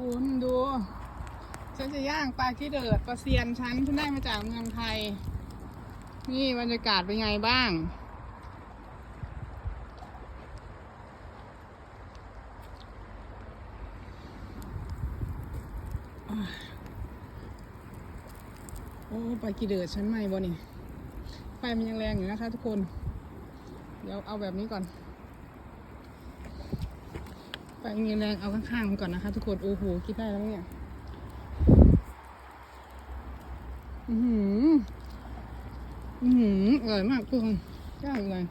คุณดู ฉันจะย่างปลาขี้เดือดปลาเซียนฉันฉันได้มาจากเมืองไทย นี่บรรยากาศเป็นไงบ้าง โอ้ปลาขี้เดือดฉันใหม่บ่นี่ไฟมันยังแรงอยู่นะคะทุกคน เดี๋ยวเอาแบบนี้ก่อน ไฟมันยังแรงเอาข้างๆมันก่อนนะคะทุกคน โอ้โห คิดได้แล้วเนี่ย อือหือ อือหืออร่อยมากทุกคนย่างเลย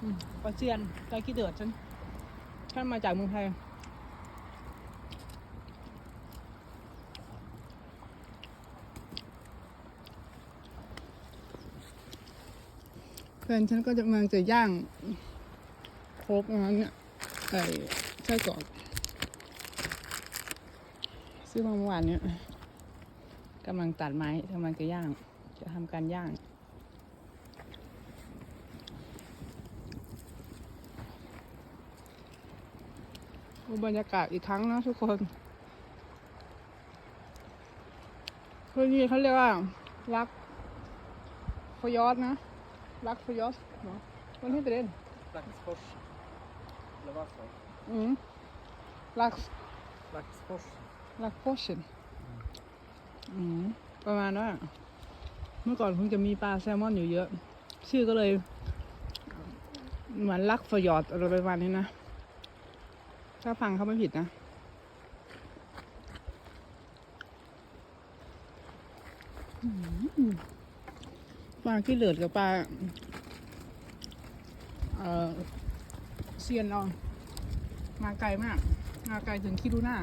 อืมปลาเซียนปลาขี้เดือดฉันฉันมาจากเมืองไทยแฟนฉันก็จะกำลังจะย่างโครกนั้นเนี่ย ไอ้ไส้กรอกซื้อมาเมื่อวานเนี่ยกำลังตัดไม้กำลังจะย่าง จะทำการย่างดูบรรยากาศอีกครั้งนะทุกคนคือนี่เขาเรียกว่า รักพยอดนะ รักพยอดเนาะมันให้ไปเล่น Laxfors. Eller vad sa อืม รัก Laxfors. รักโพชั่นอืมประมาณว่าเมื่อก่อนคงจะมีปลาแซลมอนอยู่เยอะ ชื่อก็เลย เหมือนรักฟยอดอะไรประมาณนี้นะ ถ้าฟังเขาไม่ผิดนะอืมปลาขี้เหลือดกับปลา เอ่อ เซียนเรา มาไกลมาก มาไกลถึงคิดูหน้า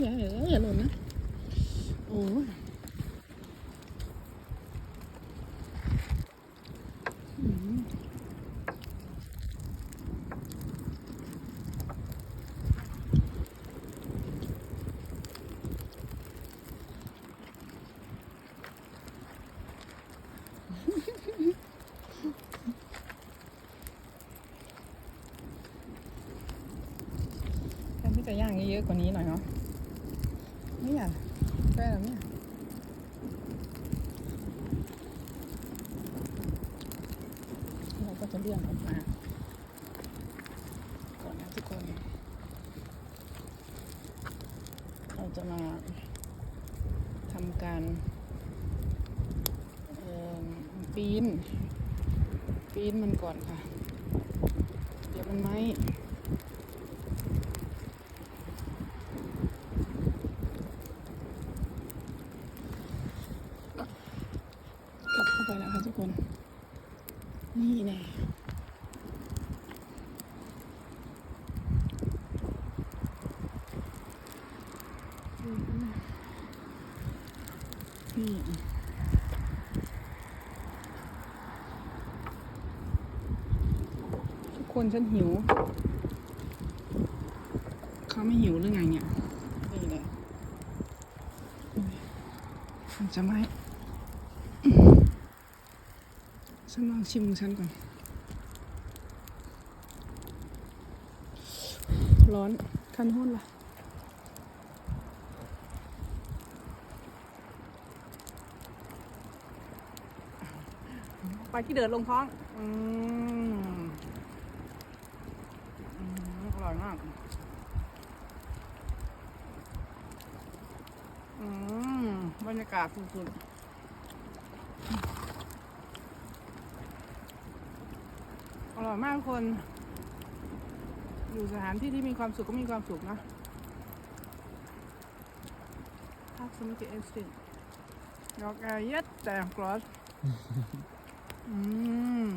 อย่าอย่าอย่าหล่นนะ โอ้ แทนที่จะย่างเยอะๆกว่านี้หน่อยเนาะไม่อยากได้แล้วเนี่ยเราก็จะเลื่อนออกมาก่อนนะทุกคน เราจะมาทำการ ปีน ปีนมันก่อนค่ะ เดี๋ยวมันไหมกลับเข้าไปแล้วค่ะทุกคน นี่แน่นี่ทุก คนฉันหิว เขาไม่หิวหรือไงเนี่ย นี่แหละอุ๊ยมันจะไหมฉันลองชิมของฉันก่อน ร้อนคันห้นล่ะไปที่เดินลงท้อง อืมอืมอร่อยมาก อืม บรรยากาศสุดๆอร่อยมากทุกคน อยู่สถานที่ที่มีความสุขก็มีความสุขนะทักสมิติเอสติยอกแอร์เย็ดแต่กรอสอืม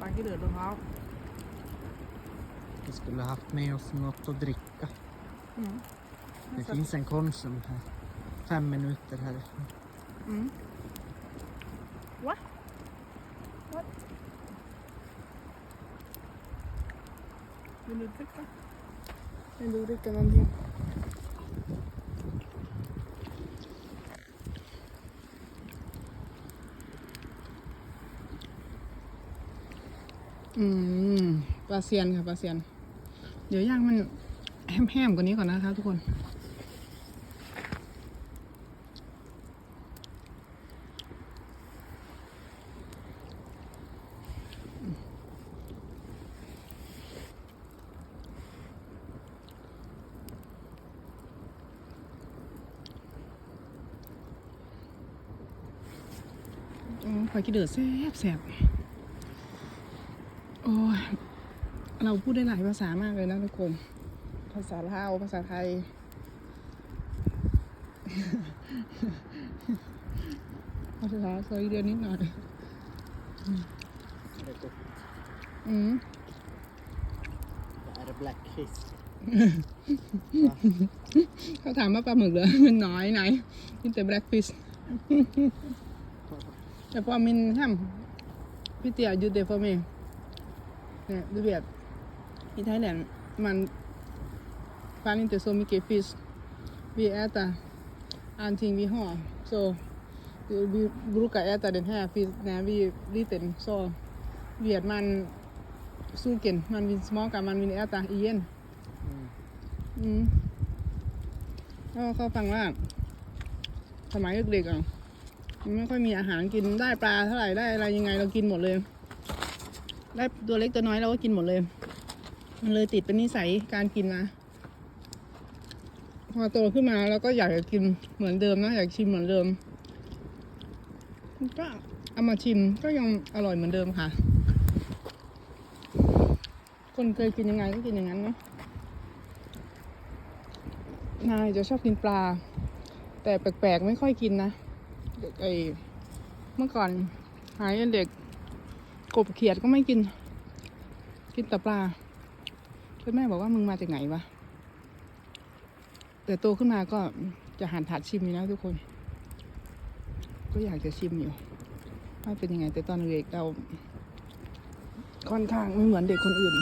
ปลาที่เดือดรองเท้า Vi skulle haft med oss något att dricka. Mm. Det alltså- finns en Konsum här, fem minuter härifrån. Mm. What? What? Vill du dricka? Vill du dricka någonting? Hmm, pasien, pasien. เดี๋ยวย่างมันแห้มๆกว่านี้ก่อนนะคะทุกคนอืมข่อยกินเดือดแซ่บแซ่บโอ้ย เราพูดได้หลายภาษามากเลยนะทุกคน ภาษาลาว ภาษาไทย ภาษาสวีเดนนิดหน่อย Det är gott. อืม Det är black kiss. เขาถามว่าปลาหมึกเหรอมันน้อยไหนกินแต่แบล็กฟิชแต่พอมินทำพี่เตียยูเดฟอร์เมเนี่ยดูแบบ ที่ไทยแลนด์มันฟานินเตโซมิเกฟิชวีแอตาอันทิงวีห่อโซวีบรูกาแอตาเดนแฮฟิชนะวีลีเต็นโซเวียดมันสู้เก่นมันวินสมอกับมันวินแอตาอีเย็น Mm. อืมก็เขาฟังว่าสมัยเด็กๆอะมันไม่ค่อยมีอาหารกินได้ปลาเท่าไหร่ได้อะไรยังไงเรากินหมดเลย ได้ตัวเล็กตัวน้อยเราก็กินหมดเลย มันเลยติดเป็นนิสัยการกินนะ พอโตขึ้นมาเราก็อยากจะกินเหมือนเดิมนะอยากชิมเหมือนเดิม ก็เอามาชิมก็ยังอร่อยเหมือนเดิมค่ะ คนเคยกินยังไงก็กินอย่างนั้นเนาะนายจะชอบกินปลา แต่แปลกๆไม่ค่อยกินนะเด็กไอเมื่อก่อนหายเด็กกบเขียดก็ไม่กิน กินแต่ปลา แล้วแม่บอกว่ามึงมาจากไหนวะแต่โตขึ้นมาก็จะหันถัดชิมอยู่แล้วทุกคน ก็อยากจะชิมอยู่ว่าเป็นยังไง แต่ตอนเด็กเราค่อนข้างไม่เหมือนเด็กคนอื่น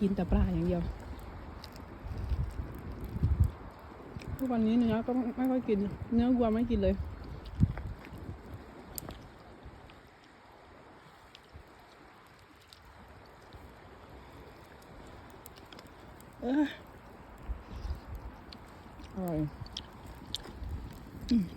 กินแต่ปลาอย่างเดียวทุกวันนี้เนื้อก็ไม่ค่อยกิน เนื้อวัวไม่กินเลย เอ้ยอร่อย อื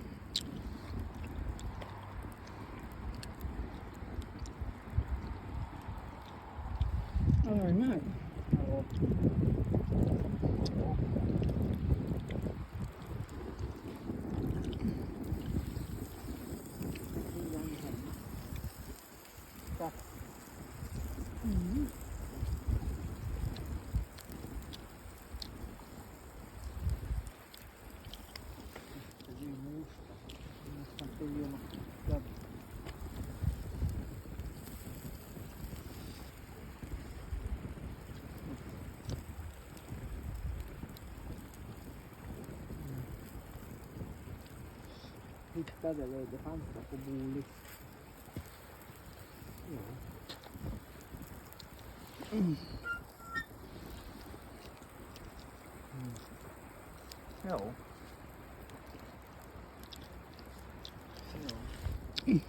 Hittade det fanns där på Bolis. Mm. Mm. Ja. ja. Mm.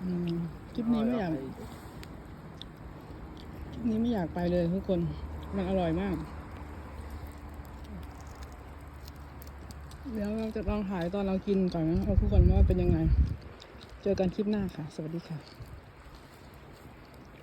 Mm. นี้ไม่อยากไม่อยากไปเลยทุกคน มันอร่อยมาก เดี๋ยวเราจะลองถ่ายตอนเรากินก่อนนะเอาทุกคนว่าเป็นยังไง เจอกันคลิปหน้าค่ะ สวัสดีค่ะ